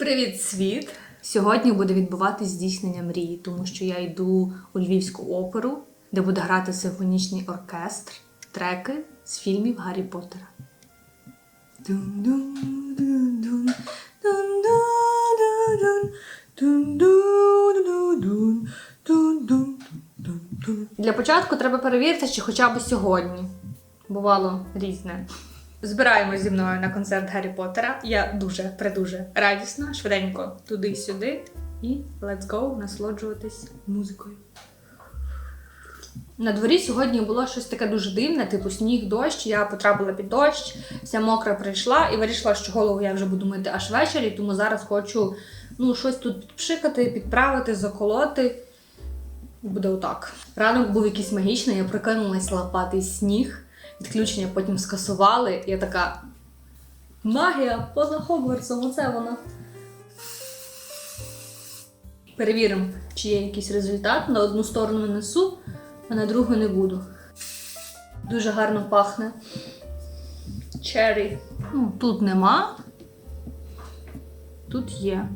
Привіт, світ! Сьогодні буде відбуватись здійснення мрії, тому що я йду у Львівську оперу, де буде грати симфонічний оркестр, треки з фільмів Гаррі Поттера. Для початку треба перевірити, чи хоча б сьогодні. Бувало різне. Збираємось зі мною на концерт Гаррі Поттера. Я дуже придуже радісна, швиденько туди-сюди. І let's go насолоджуватись музикою. На дворі сьогодні було щось таке дуже дивне, типу сніг, дощ. Я потрапила під дощ, вся мокра прийшла і вирішила, що голову я вже буду мити аж ввечері, тому зараз хочу ну, щось тут підпшикати, підправити, заколоти. Буде отак. Ранок був якийсь магічний, я прокинулась лапати сніг, відключення потім скасували. Я така. Магія поза Хогвартсом, оце вона. Перевіримо, чи є якийсь результат. На одну сторону несу, а на другу не буду. Дуже гарно пахне. Черрі. Ну, тут нема. Тут є.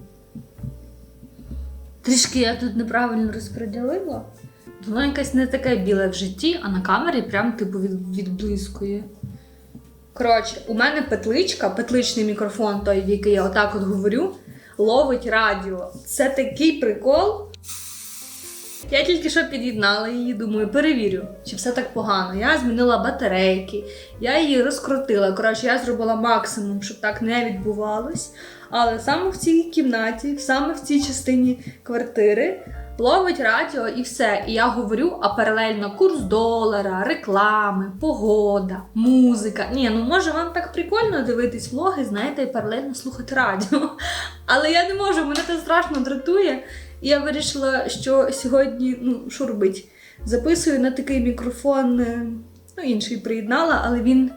Трішки я тут неправильно розподілила. Воно якесь не таке біле в житті, а на камері прям типу від, відблискує. Коротше, у мене петличка, петличний мікрофон, той, в який я отак от говорю, ловить радіо. Це такий прикол. Я тільки що під'єднала її, думаю, перевірю, чи все так погано. Я змінила батарейки, я її розкрутила. Коротше, я зробила максимум, щоб так не відбувалось. Але саме в цій кімнаті, саме в цій частині квартири, ловить радіо і все. І я говорю, а паралельно курс долара, реклами, погода, музика. Ні, ну може вам так прикольно дивитись влоги, знаєте, і паралельно слухати радіо. Але я не можу, мене це страшно дратує. І я вирішила, що сьогодні, ну, що робить? Записую на такий мікрофон, е, ну, інший приєднала, але він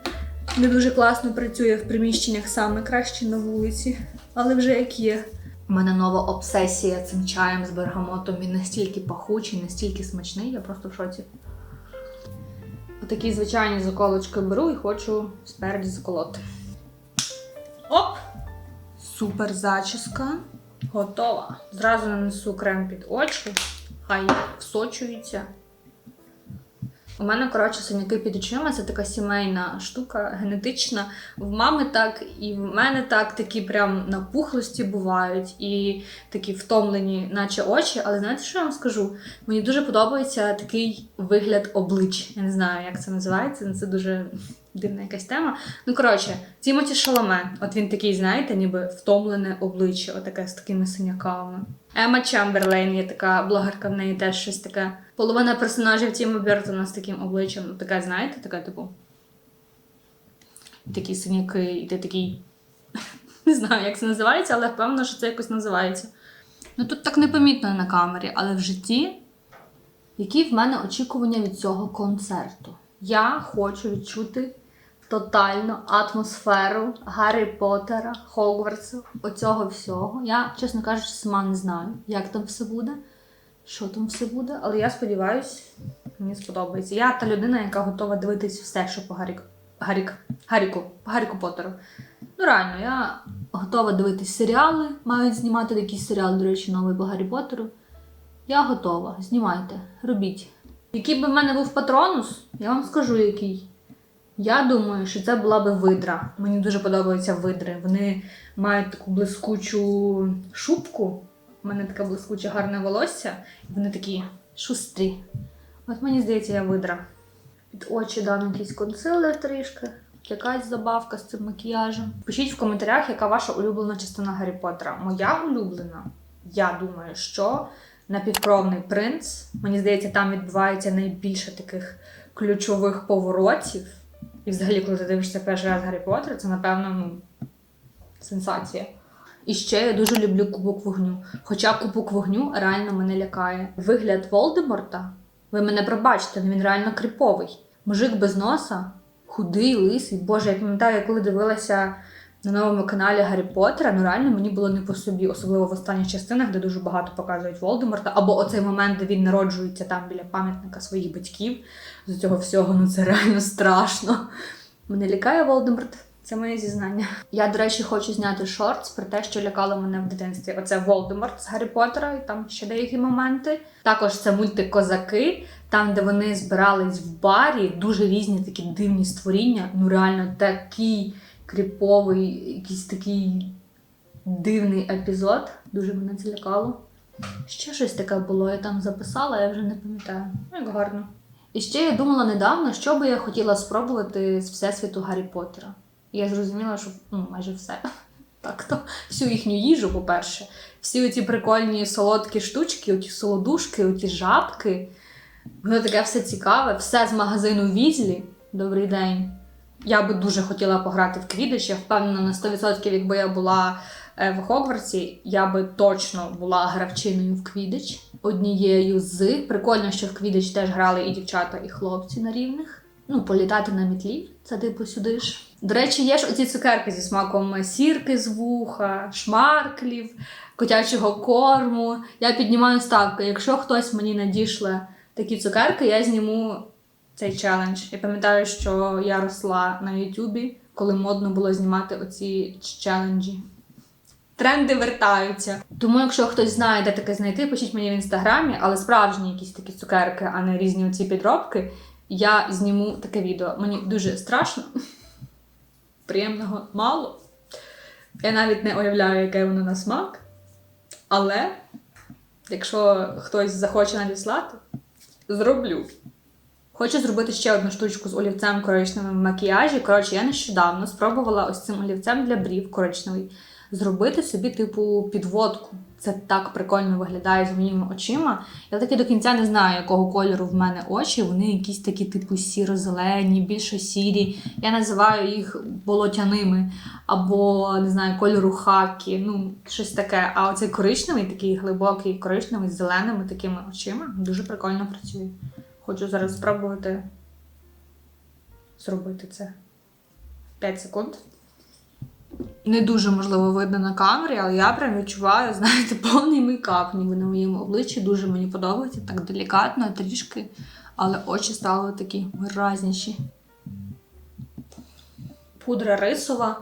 не дуже класно працює в приміщеннях саме краще на вулиці. Але вже як є. У мене нова обсесія цим чаєм з бергамотом. Він настільки пахучий, настільки смачний, я просто в шоці. Отакі звичайні заколочки беру і хочу спереді заколоти. Оп! Супер зачіска. Готова. Зразу нанесу крем під очі, хай всочується. У мене, коротше, синяки під очима це така сімейна штука, генетична. В мами так, і в мене так, такі прям напухлості бувають, і такі втомлені, наче очі. Але знаєте, що я вам скажу? Мені дуже подобається такий вигляд облич. Я не знаю, як це називається, це дуже дивна якась тема. Ну, коротше, Тімоті Шаломе, от він такий, знаєте, ніби втомлене обличчя, отаке з такими синяками. Ема Чамберлейн є така блогерка, в неї теж щось таке. Половина персонажів Тіма Бертона з таким обличчям, ну, така, знаєте, така, типу. Такі синяки, і ти такий. Не знаю, як це називається, але впевнена, що це якось називається. Ну тут так непомітно на камері, але в житті. Які в мене очікування від цього концерту? Я хочу відчути тотальну атмосферу Гаррі Поттера, Хогвартсу, оцього всього. Я, чесно кажучи, сама не знаю, як там все буде, що там все буде, але я сподіваюся, мені сподобається. Я та людина, яка готова дивитись все, що по Гаррі... Гаррі... Гарріку, по Гарріку Поттеру. Ну, реально, я готова дивитись серіали, мають знімати якийсь серіал, до речі, новий по Гаррі Поттеру. Я готова. Знімайте, робіть. Який би в мене був патронус, я вам скажу який. Я думаю, що це була би видра. Мені дуже подобаються видри. Вони мають таку блискучу шубку. У мене таке блискуче гарне волосся, і вони такі шустрі. От мені здається, я видра. Під очі дам якийсь консилер трішки, якась забавка з цим макіяжем. Пишіть в коментарях, яка ваша улюблена частина Гаррі Поттера. Моя улюблена, я думаю, що напівкровний принц. Мені здається, там відбувається найбільше таких ключових поворотів. І взагалі, коли ти дивишся перший раз Гаррі Поттер, це, напевно, ну, сенсація. І ще я дуже люблю Кубок вогню. Хоча Кубок вогню реально мене лякає. Вигляд Волдеморта, ви мене пробачите, він реально кріповий. Мужик без носа, худий, лисий. Боже, я пам'ятаю, коли дивилася на новому каналі Гаррі Поттера, ну реально мені було не по собі, особливо в останніх частинах, де дуже багато показують Волдеморта, або оцей момент, де він народжується там біля пам'ятника своїх батьків. З цього всього, ну це реально страшно. Мене лякає Волдеморт. Це моє зізнання. Я, до речі, хочу зняти шортс про те, що лякало мене в дитинстві. Оце Волдеморт з Гаррі Поттера, і там ще деякі моменти. Також це мультик Козаки, там, де вони збирались в барі, дуже різні такі дивні створіння. Ну, реально, такий кріповий, якийсь такий дивний епізод. Дуже мене це лякало. Ще щось таке було, я там записала, я вже не пам'ятаю. Ну, Як гарно. І ще я думала недавно, що би я хотіла спробувати з Всесвіту Гаррі Поттера. І я зрозуміла, що ну, майже все. Так, то всю їхню їжу, по-перше, всі оці прикольні солодкі штучки, оті солодушки, оті жабки. Воно таке все цікаве, все з магазину Візлі. Добрий день. Я би дуже хотіла пограти в квідич. Я впевнена на 100%, якби я була е, в Хогвартсі, я би точно була гравчиною в квідич. Однією з. Прикольно, що в квідич теж грали і дівчата, і хлопці на рівних. Ну, політати на мітлі, це типу сюди ж. До речі, є ж оці цукерки зі смаком сірки з вуха, шмарклів, котячого корму. Я піднімаю ставки. Якщо хтось мені надішле такі цукерки, я зніму цей челендж. Я пам'ятаю, що я росла на Ютубі, коли модно було знімати оці челенджі. Тренди вертаються. Тому, якщо хтось знає, де таке знайти, пишіть мені в інстаграмі, але справжні якісь такі цукерки, а не різні оці підробки, я зніму таке відео. Мені дуже страшно. Приємного мало. Я навіть не уявляю, яке воно на смак. Але якщо хтось захоче надіслати, зроблю. Хочу зробити ще одну штучку з олівцем коричневим в макіяжі. Коротше, я нещодавно спробувала ось цим олівцем для брів коричневий зробити собі, типу, підводку. Це так прикольно виглядає з моїми очима. Я таки до кінця не знаю, якого кольору в мене очі. Вони якісь такі, типу, сіро-зелені, більше сірі. Я називаю їх болотяними або не знаю, кольору хакі. Ну, щось таке. А оцей коричневий, такий глибокий коричневий з зеленими такими очима, дуже прикольно працює. Хочу зараз спробувати зробити це. 5 секунд. Не дуже можливо видно на камері, але я прям відчуваю, знаєте, повний мейкап ніби на моєму обличчі. Дуже мені подобається, так делікатно, трішки, але очі стали такі виразніші. Пудра рисова,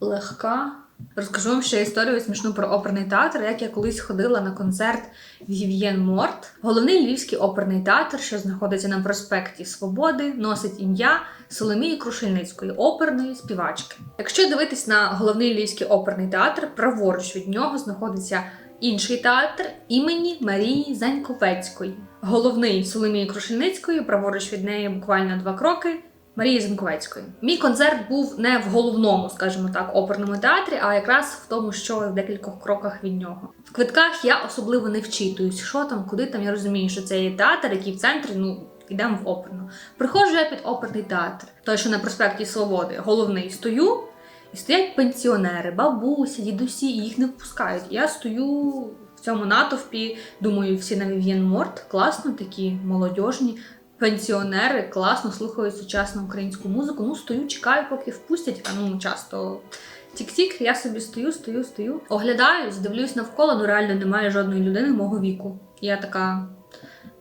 легка. Розкажу вам ще історію смішну про оперний театр, як я колись ходила на концерт Вів'єн Морт. Головний львівський оперний театр, що знаходиться на проспекті Свободи, носить ім'я Соломії Крушельницької, оперної співачки. Якщо дивитись на головний львівський оперний театр, праворуч від нього знаходиться інший театр імені Марії Заньковецької. Головний Соломії Крушельницької, праворуч від неї буквально два кроки. Марії Зенковецької. Мій концерт був не в головному, скажімо так, оперному театрі, а якраз в тому, що в декількох кроках від нього. В квитках я особливо не вчитуюсь, що там, куди там. Я розумію, що це є театр, який в центрі, ну. Йдемо в оперну. Приходжу я під оперний театр, той, що на проспекті Свободи, головний стою, і стоять пенсіонери, бабусі, дідусі, і їх не впускають. Я стою в цьому натовпі, думаю, всі на Вів'єн Морт, класно, такі молодіжні. Пенсіонери класно слухають сучасну українську музику. Ну, стою, чекаю, поки впустять. А ну часто тік-тік, я собі стою, стою, стою. Оглядаюсь, дивлюсь навколо, ну реально немає жодної людини мого віку. Я така.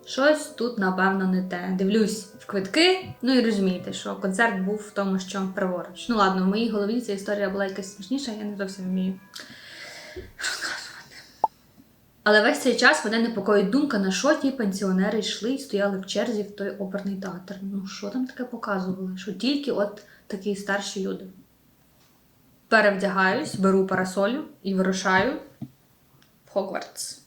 Щось тут, напевно, не те. Дивлюсь в квитки, ну і розумієте, що концерт був в тому, що праворуч. Ну ладно, в моїй голові ця історія була якась смішніша, я не зовсім вмію. Але весь цей час мене непокоїть думка, на що ті пенсіонери йшли і стояли в черзі в той оперний театр. Ну, що там таке показували? Що тільки от такі старші люди. Перевдягаюсь, беру парасолю і вирушаю в Хогвартс.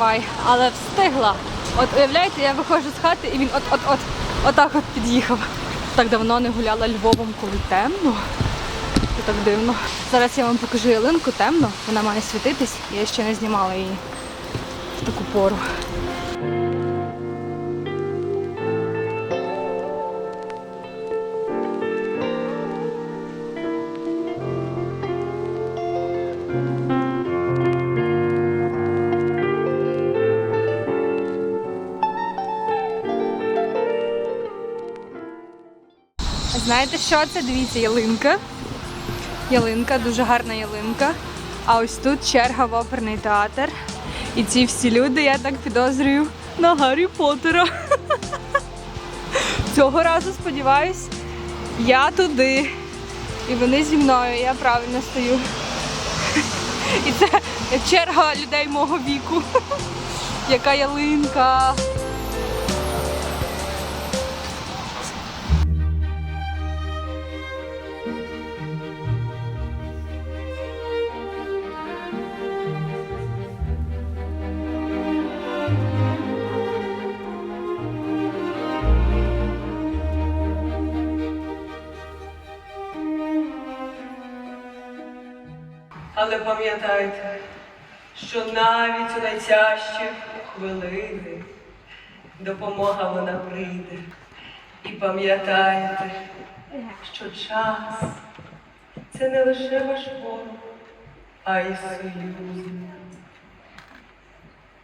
Трамвай, але встигла. От уявляєте, я виходжу з хати і він от-от-от отак от під'їхав. Так давно не гуляла Львовом, коли темно. так дивно. Зараз я вам покажу ялинку темно, вона має світитись, я ще не знімала її в таку пору. Знаєте що це? Дивіться, ялинка. Ялинка, дуже гарна ялинка. А ось тут черга в оперний театр. І ці всі люди, я так підозрюю, на Гаррі Поттера. Цього разу сподіваюсь, я туди. І вони зі мною, я правильно стою. І це черга людей мого віку. Яка ялинка. Але пам'ятайте, що навіть у найтяжчі хвилини допомога вона прийде. І пам'ятайте, що час це не лише ваш ворог, а й союзник.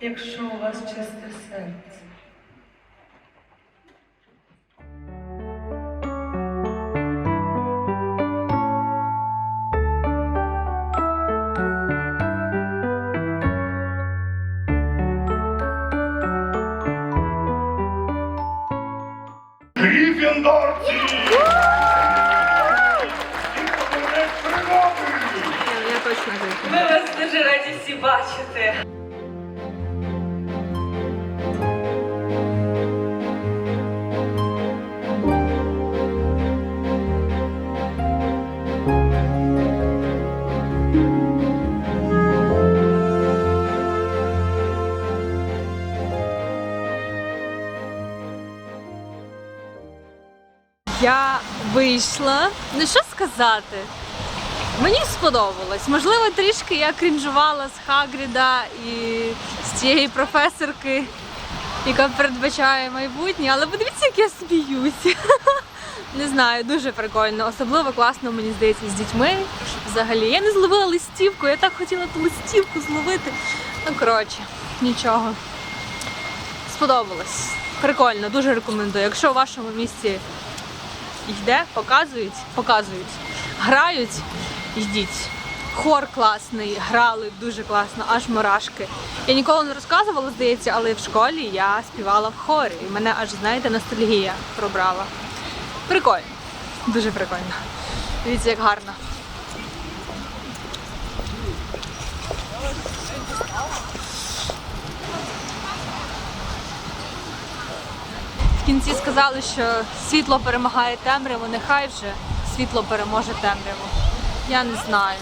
Якщо у вас чисте серце. Гриффіндорці! Я точно грифу. Ми вас дуже раді всі бачити. Я вийшла. Ну що сказати? Мені сподобалось. Можливо, трішки я крінжувала з Хагріда і з цієї професорки, яка передбачає майбутнє, але подивіться, як я сміюсь. Не знаю, дуже прикольно. Особливо класно, мені здається, з дітьми. Взагалі, я не зловила листівку, я так хотіла ту листівку зловити. Ну, коротше, нічого. Сподобалось. Прикольно, дуже рекомендую. Якщо у вашому місті йде, показують, показують, грають, йдіть. Хор класний, грали дуже класно, аж мурашки. Я ніколи не розказувала, здається, але в школі я співала в хорі. І мене аж, знаєте, ностальгія пробрала. Прикольно, дуже прикольно. Дивіться, як гарно. Кінці сказали, що світло перемагає темряву, нехай вже світло переможе темряву. Я не знаю.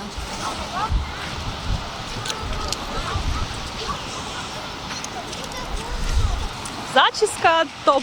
Зачіска топ.